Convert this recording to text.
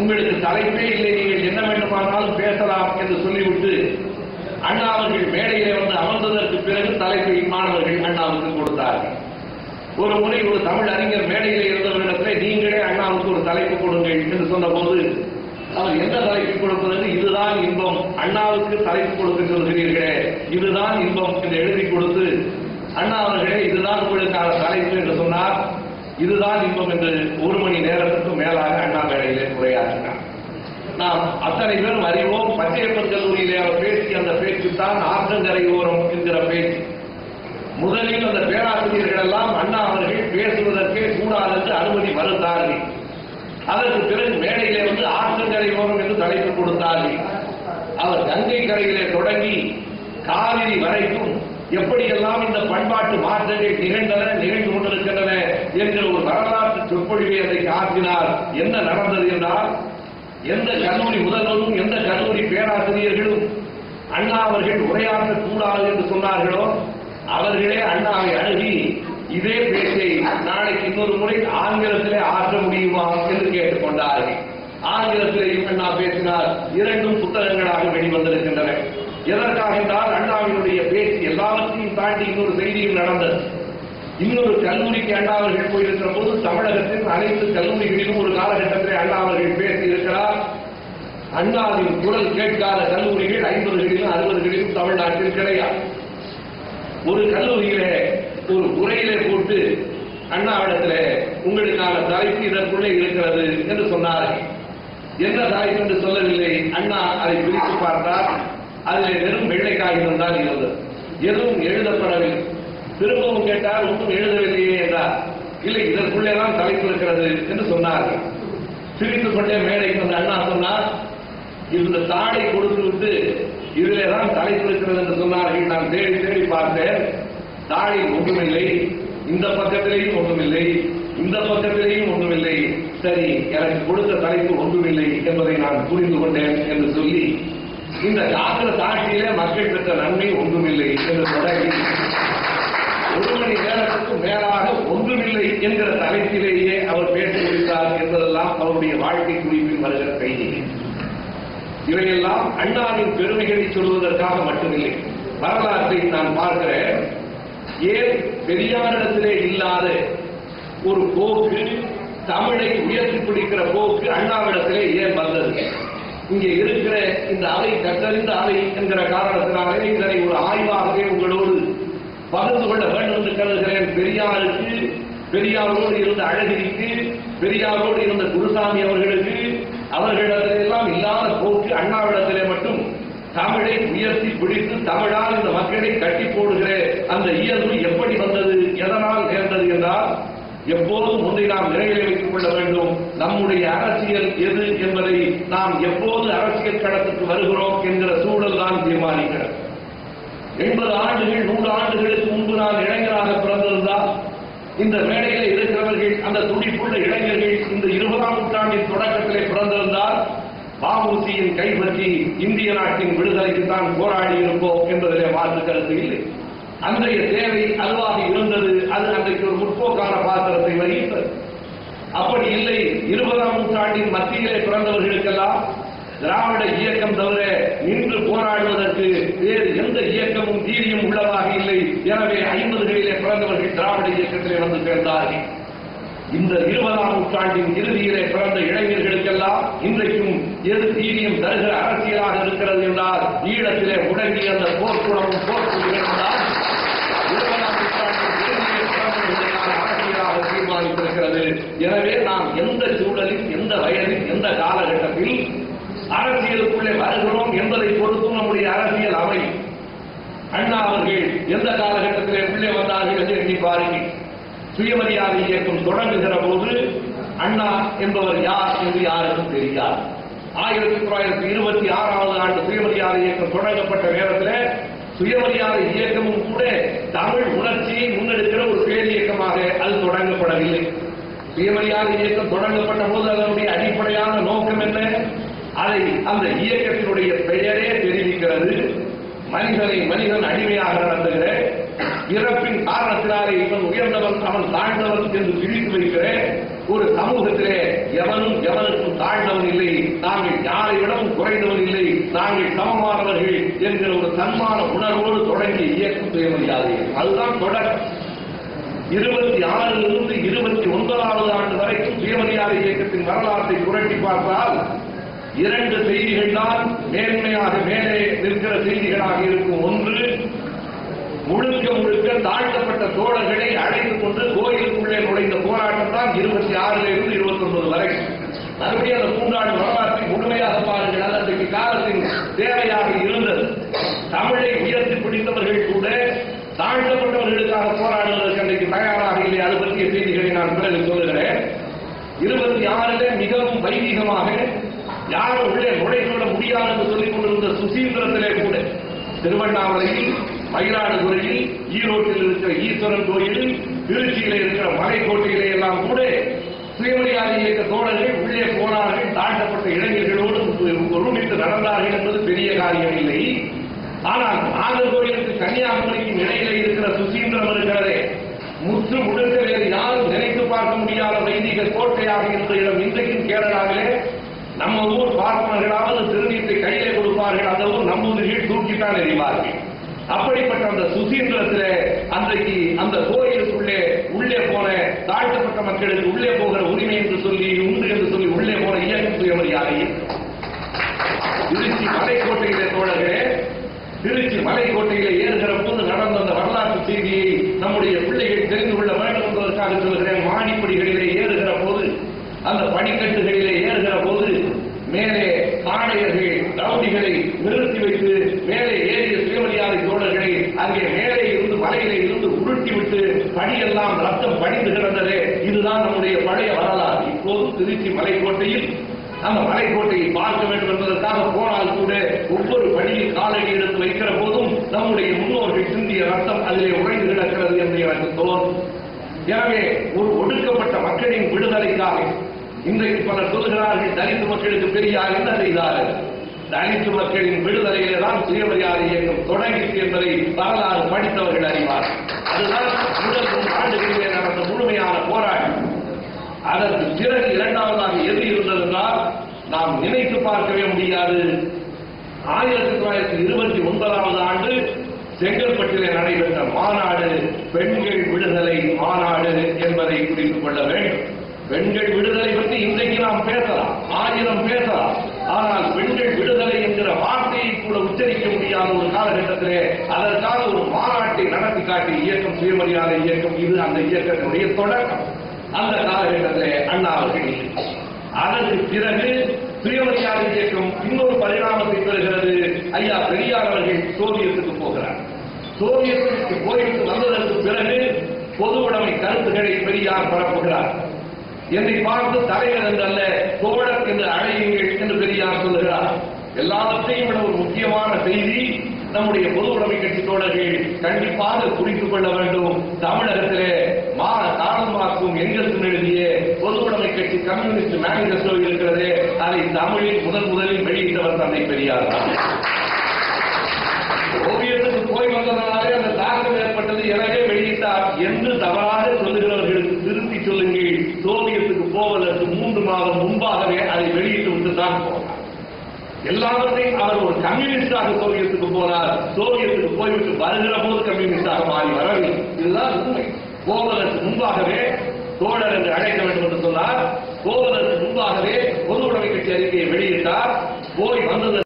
உங்களுக்கு தலைப்பே இல்லை நீங்கள் என்ன வேண்டுமானாலும் பேசலாம் என்று சொல்லிவிட்டு அண்ணா அவர்கள் மேடையிலே வந்து அமர்ந்ததற்கு பிறகு தலைப்பை மாணவர்கள் அண்ணாவுக்கு கொடுத்தார்கள். ஒரு முறை ஒரு தமிழ் அறிஞர் மேடையில் இருந்தவரிடத்திலே நீங்களே அண்ணாவுக்கு ஒரு தலைப்பு கொடுங்கள் என்று சொன்னபோது அவர் எந்த தலைப்பு கொடுப்பதற்கு இதுதான் இன்பம். அண்ணாவுக்கு தலைப்பு கொடுக்க சொல்கிறீர்களே இதுதான் இன்பம் என்று எழுதி கொடுத்து அண்ணா அவர்களே இதுதான் உங்களுக்கான தலைப்பு என்று சொன்னார். இதுதான் இன்பம் என்று ஒரு மணி நேரத்துக்கு மேலாக அண்ணாமேடையிலே உரையாற்றினார். நாம் அத்தனை பேரும் அறிவோம் பச்சையப்பன் கல்லூரியிலே அவர் பேசிய அந்த பேச்சு தான் ஆற்றங்கரை ஓரம் என்கிற பேச்சு. முதலில் அந்த பேராசிரியர்கள் எல்லாம் அண்ணா அவர்கள் பேசுவதற்கே கூடாது என்று அனுமதி மறுத்தார்கள். அதற்கு பிறகு மேடையிலே வந்து ஆற்றங்கரை ஓரம் என்று தலைப்பு கொடுத்தார்கள். அவர் கங்கை கரையிலே தொடங்கி காவிரி வரைக்கும் எப்படியெல்லாம் இந்த பண்பாட்டு மாற்றங்கள் நிகழ்ந்தன நிகழ்ந்து கொண்டிருக்கின்றன என்கிற ஒரு வரலாற்று சொற்பொழிவை அதை ஆற்றினார் என்ன நடந்தது என்றால் எந்த கல்லூரி முதல்வரும் எந்த கல்லூரி பேராசிரியர்களும் அண்ணா அவர்கள் உரையாற்ற கூடாது என்று சொன்னார்களோ அவர்களே அண்ணாவை அணுகி இதே பேச்சை நாளைக்கு இன்னொரு முறை ஆங்கிலத்திலே ஆற்ற முடியுமா என்று கேட்டுக்கொண்டார்கள். ஆங்கிலத்திலேயும் அண்ணா பேசினார். இரண்டும் புத்தகங்களாக வெளிவந்திருக்கின்றன. எதற்காக என்றால் அண்ணாவினுடைய பேச்சு எல்லாவற்றையும் தாண்டி இன்னொரு செய்தியும் நடந்தது. இன்னொரு கல்லூரிக்கு அண்ணா அவர்கள் போயிருக்கிற போது தமிழகத்தின் அனைத்து கல்லூரிகளிலும் ஒரு காலகட்டத்தில் அண்ணா அவர்கள் பேசியிருக்கிறார். அண்ணாவின் குரல் கேட்காத கல்லூரிகள் ஐம்பதுகளிலும் அறுபதுகளிலும் தமிழ்நாட்டில் கிடையாது. ஒரு கல்லூரியிலே ஒரு உரையிலே போட்டு அண்ணாவிடத்திலே உங்களுக்கான தலைப்பு இதற்குள்ளே இருக்கிறது என்று சொன்னார்கள். என்ன தலைப்பு என்று சொல்லவில்லை. அண்ணா அதை பிரித்து பார்த்தார். அதில் வெறும் வெள்ளை காகிதம் தான் இருந்தது. எதுவும் எழுதப்படவில்லை. திரும்பவும் கேட்டால் ஒன்றும் எழுதவில்லையே என்றார். இல்லை இதற்குள்ளே தான் தலைப்பு இருக்கிறது என்று சொன்னார்கள். சிரித்துக் கொண்டே மேடைக்கு வந்த அண்ணா சொன்னார் இந்த தாடை கொடுத்து விட்டு இதிலே தான் தலைப்பு இருக்கிறது என்று சொன்னார்கள். நான் தேடி தேடி பார்த்தேன். தாடில் ஒன்றுமில்லை. இந்த பக்கத்திலேயும் ஒன்றுமில்லை. இந்த பக்கத்திலேயும் ஒன்றுமில்லை. சரி எனக்கு கொடுத்த தலைப்பு ஒன்றுமில்லை என்பதை நான் புரிந்து கொண்டேன் என்று சொல்லி இந்த காங்கிரஸ் ஆட்சியிலே மக்கள் பெற்ற நன்மை ஒன்றுமில்லை என்று தொடங்கி ஒரு மணி நேரத்துக்கு மேலாக ஒன்றுமில்லை என்கிற தலைப்பிலேயே அவர் பேட்டி முடித்தார் என்பதெல்லாம் அவருடைய வாழ்க்கை குறிப்பில் வருகிற செய்தி. இவையெல்லாம் அண்ணாவின் பெருமைகளை சொல்வதற்காக மட்டுமில்லை. வரலாற்றை நான் பார்க்கிறேன். ஏன் பெரியாரிடத்திலே இல்லாத ஒரு போக்கு தமிழை உயர்த்தி பிடிக்கிற போக்கு அண்ணாவிடத்திலே ஏன் வந்தது? இங்கே இருக்கிற இந்த அறை கற்றறிந்த அவை என்கிற காரணத்தினாலே இதனை ஒரு ஆய்வாகவே உங்களோடு பகிர்ந்து கொள்ள வேண்டும் என்று கருதுகிறேன். பெரியாருக்கு பெரியாரோடு இருந்த அழகிரிக்கு பெரியாரோடு இருந்த குருசாமி அவர்களுக்கு அவர்களிடத்திலெல்லாம் இல்லாத போக்கு அண்ணாவிடத்திலே மட்டும் தமிழை உயர்த்தி பிடித்து தமிழால் இந்த மக்களை கட்டி போடுகிற அந்த இயல்பு எப்படி வந்தது எதனால் நேர்ந்தது என்றால் எப்போதும் ஒன்றை நாம் நிலையிலே வைத்துக் கொள்ள வேண்டும். நம்முடைய அரசியல் எது என்பதை நாம் எப்போது அரசியல் களத்துக்கு வருகிறோம் என்கிற சூழல் தான் தீர்மானிக்கிறது. எண்பது ஆண்டுகள் நூறு ஆண்டுகளுக்கு முன்பு நான் இளைஞராக பிறந்திருந்தால் இந்த மேடையில் இருக்கிறவர்கள் அந்த துடிப்புள்ள இளைஞர்கள் இந்த இருபதாம் நூற்றாண்டின் தொடக்கத்திலே பிறந்திருந்தால் பாபுசியின் கைப்பற்றி இந்திய நாட்டின் விடுதலைக்கு தான் போராடி இருப்போம் என்பதிலே மாற்று கருத்து இல்லை அன்றைய தேவை அதுவாக இருந்தது. அது அன்றைக்கு ஒரு முற்போக்கான பாத்திரத்தை வகித்தது அப்படி இல்லை இருபதாம் நூற்றாண்டின் மத்தியிலே பிறந்தவர்களுக்கெல்லாம் திராவிட இயக்கம் தவிர இன்று போராடுவதற்கு வேறு எந்த இயக்கமும் தீரியும் உள்ளதாக இல்லை. எனவே ஐம்பதுகளிலே பிறந்தவர்கள் திராவிட இயக்கத்திலே வந்து சேர்ந்தார்கள். இந்த இருபதாம் நூற்றாண்டின் இறுதியிலே பிறந்த இளைஞர்களுக்கெல்லாம் இன்றைக்கும் எது தீரியம் தருகிற அரசியலாக இருக்கிறது என்றால் ஈழத்திலே முடங்கிய அந்த போர்க்குணமும் போர்க்குடிகளும் தான் இருபதாம் நூற்றாண்டின் இறுதியிலே பிறந்தவர்களுக்கான அரசியலாக காட்டுகிறது எனவே நாம் எந்த சூழலில் எந்த வயதில் எந்த காலகட்டத்தில் அரசியலுக்குள்ளே வருகிறோம் என்பதை பொறுத்தும் நம்முடைய அரசியல் அவை. அண்ணா அவர்கள் எந்த காலகட்டத்திலே உள்ளே வந்தார்கள் என்று எண்ணி பாருங்கள். சுயமரியாதை இயக்கம் தொடங்குகிற போது அண்ணா என்பவர் யார் என்று யாருக்கும் தெரியாது. ஆயிரத்தி தொள்ளாயிரத்தி இருபத்தி ஆறாவது ஆண்டு சுயமரியாதை இயக்கம் தொடங்கப்பட்ட நேரத்தில் சுயமரியாதை இயக்கமும் கூட தமிழ் உணர்ச்சியை முன்னெடுக்கிற ஒரு பேர் இயக்கமாக அது தொடங்கப்படவில்லை. சுயமரியாதை இயக்கம் தொடங்கப்பட்ட போது அதனுடைய அடிப்படையான நோக்கம் என்ன? அதை அந்த இயக்கத்தினுடைய பெயரே தெரிவிக்கிறது. மனிதனை மனிதன் அடிமையாக நடத்துகிற இறப்பின் காரணத்தினாலே இவன் உயர்ந்தவன் அவன் தாழ்ந்தவன் என்று பிரித்து வைக்கிற ஒரு சமூகத்திலே எவனும் எவனுக்கும் தாழ்ந்தவன் இல்லை. நாங்கள் யாரை விடவும் குறைந்தவன் இல்லை. நாங்கள் சமமானவர்கள் என்கிற ஒரு தன்மான உணர்வோடு தொடங்கிய இயக்கம் சுயமரியாதை அதுதான் தொடர். இருபத்தி ஆறிலிருந்து இருபத்தி ஒன்பதாவது ஆண்டு வரைக்கும் சுயமரியாதை இயக்கத்தின் வரலாற்றை புரட்டி பார்த்தால் இரண்டு செய்திகள் தான் மேன்மையாக மேலே நிற்கிற செய்திகளாக இருக்கும். ஒன்று முழுக்க முழுக்க தாழ்த்தப்பட்ட தோழர்களை அழைத்துக் கொண்டு கோயிலுக்குள்ளே நுழைந்த போராட்டம் தான் இருபத்தி ஆறுல இருந்து இருபத்தி ஒன்பது வரை. மறுபடியும் அந்த மூன்றாண்டு வரலாற்றை முழுமையாக பாருங்கள். அது அன்றைக்கு காலத்தின் தேவையாக இருந்தது. தமிழை உயர்த்தி பிடித்தவர்கள் கூட தாழ்த்தப்பட்டவர்களுக்காக போராடுவதற்கு அன்றைக்கு தயாராக இல்லை அது பற்றிய நண்பர்கள் சொல்லுகிறேன் இருபத்தி ஆறுல மிகவும் வைதிகமாக யாரும் உள்ளே நுழைந்துவிட முடியாது என்று சொல்லிக் கொண்டிருந்த சுசீந்திரத்திலே கூட திருவண்ணாமலையில் மயிலாடுதுறையில் ஈரோட்டில் இருக்கிற ஈஸ்வரன் கோயிலில் திருச்சியில இருக்கிற மலைக்கோட்டையிலே எல்லாம் கூட சுயமரியாதை இயக்க தோழர்கள் உள்ளே போனார்கள் தாழ்த்தப்பட்ட இளைஞர்களோடு ஒருமித்து நடந்தார்கள் என்பது பெரிய காரியம் இல்லை. ஆனால் நாகர்கோயிலுக்கு கன்னியாகுமரிக்கும் இடையில இருக்கிற சுசீந்திரம் இருக்கிறதே முற்று முழுக்க வேறு யாரும் நினைத்து பார்க்க முடியாத வைதிக கோட்டையாக இருந்த இடம் இன்றைக்கும் கேரளாவிலே நம்ம ஊர் பார்ப்பனர்களாவது திருநீத்தை கையிலே கொடுப்பார்கள். அந்த ஊர் நம்ம ஊரில் தூக்கித்தான் எறிவார்கள் அப்படிப்பட்ட அந்த சுசீந்திரத்திலே அன்றைக்கு அந்த கோயிலுக்குள்ளே உள்ளே போன தாழ்த்தப்பட்ட மக்களுக்கு உள்ளே போகிற உரிமை என்று சொல்லி உண்டு என்று சொல்லி உள்ளே போன இயக்கம் சுயமரியாதை திருச்சி மலைக்கோட்டையிலே தோழர்களே திருச்சி மலைக்கோட்டையிலே ஏறுகிற போது நடந்த அந்த வரலாற்று செய்தியை நம்முடைய பிள்ளைகள் தெரிந்து கொள்ள வேண்டும் என்பதற்காக சொல்கிறேன் மாடிப்படிகளிலே ஏறுகிற போது அந்த படிக்கட்டுகளிலே ஏறுகிற போது மேலே ஆணையர்கள் ரவுடிகளை நிறுத்தி வைத்து மேலே ஏறிய சுயமரியாதை தோழர்களை அங்கே மேலே இருந்து மலையிலே இருந்து உருட்டி விட்டு பணியெல்லாம் ரத்தம் பணிந்து கிடந்ததே இதுதான் நம்முடைய பழைய வரலாறு. இப்போது திருச்சி மலைக்கோட்டையில் அந்த மலைக்கோட்டையை பார்க்க வேண்டும் என்பதற்காக போனால் கூட ஒவ்வொரு பணியில் காலடி எடுத்து வைக்கிற போதும் நம்முடைய முன்னோர்கள் சிந்திய ரத்தம் அதிலே உறைந்து கிடக்கிறது என்று எனக்கு தோன்றும். எனவே ஒரு ஒடுக்கப்பட்ட மக்களின் விடுதலைக்காக இன்றைக்கு பலர் சொல்கிறார்கள் தலித்து மக்களுக்கு பெரியார் என்ன செய்தார்கள்? தலித்து மக்களின் விடுதலையிலே தான் சுயமரியாதை இயக்கம் தொடங்கிற்று என்பதை வரலாறு படித்தவர்கள் அறிவார் அதுதான் முதல் மூன்று ஆண்டுகளிலே நடந்த முழுமையான போராட்டம். அதற்கு பிறகு இரண்டாவதாக எது இருந்ததென்றால் நாம் நினைத்து பார்க்கவே முடியாது. ஆயிரத்தி தொள்ளாயிரத்தி இருபத்தி ஒன்பதாவது ஆண்டு செங்கல்பட்டிலே நடைபெற்ற மாநாடு பெண்கள் விடுதலை மாநாடு என்பதை குறித்துக் கொள்ள வேண்டும். பெண்கள் விடுதலை பற்றி இன்றைக்கு நாம் பேசலாம் ஆயிரம் பேசலாம். ஆனால் பெண்கள் விடுதலை என்கிற வார்த்தையை கூட உச்சரிக்க முடியாத ஒரு காலகட்டத்திலே அதற்காக ஒரு மாநாட்டை நடத்தி காட்டிய இயக்கம் சுயமரியாதை இயக்கம் இது அந்த இயக்கத்தினுடைய தொடக்கம். அந்த காலகட்டத்திலே அண்ணா அவர்கள் அதற்கு பிறகு சுயமரியாதை இயக்கம் இன்னொரு பரிணாமத்தை பெறுகிறது. ஐயா பெரியார் அவர்கள் சோவியத்துக்கு போகிறார். சோவியத்துக்கு போயிட்டு வந்ததற்கு பிறகு பொது உடைமை கருத்துக்களை பெரியார் பரப்புகிறார். என்னை பார்த்து தலைவர் என்றல்ல தோழர் என்று அழையுங்கள் என்று பெரியார் சொல்லுகிறார். எல்லாவற்றையும் விட ஒரு முக்கியமான செய்தி நம்முடைய பொது உடைமை கட்சி தோழர்கள் கண்டிப்பாக குறித்துக் கொள்ள வேண்டும். தமிழகத்திலே மாற தாளமாக்கும் எங்களுக்கு எழுதிய பொது உடைமை கட்சி கம்யூனிஸ்ட் மேனிபெஸ்டோ இருக்கிறதே. அதை தமிழில் முதன் முதலில் வெளியிட்டவர் தந்தை பெரியார் தான். ஓவியத்துக்கு போய் வந்ததனாலே அந்த தாக்கம் ஏற்பட்டது. எனவே வெளியிட்டார். என்று தவறாக சொல்லுகிறவர்களுக்கு திருத்தி சொல்லுங்கள் சோவியத்துக்கு போவதற்கு மூன்று மாதம் முன்பாகவே அதை வெளியிட்டு விட்டு தான் போனார் எல்லாவற்றையும் அவர் ஒரு கம்யூனிஸ்டாக சோவியத்துக்கு போனார். சோவியத்துக்கு போய்விட்டு வருகிற போது கம்யூனிஸ்டாக மாறி வரவில்லை. இதுதான் உண்மை. போவதற்கு முன்பாகவே தோழர் என்று அழைக்க வேண்டும் என்று சொன்னார். போவதற்கு முன்பாகவே பொது உடைமை கட்சி அறிக்கையை வெளியிட்டார். போய் வந்தது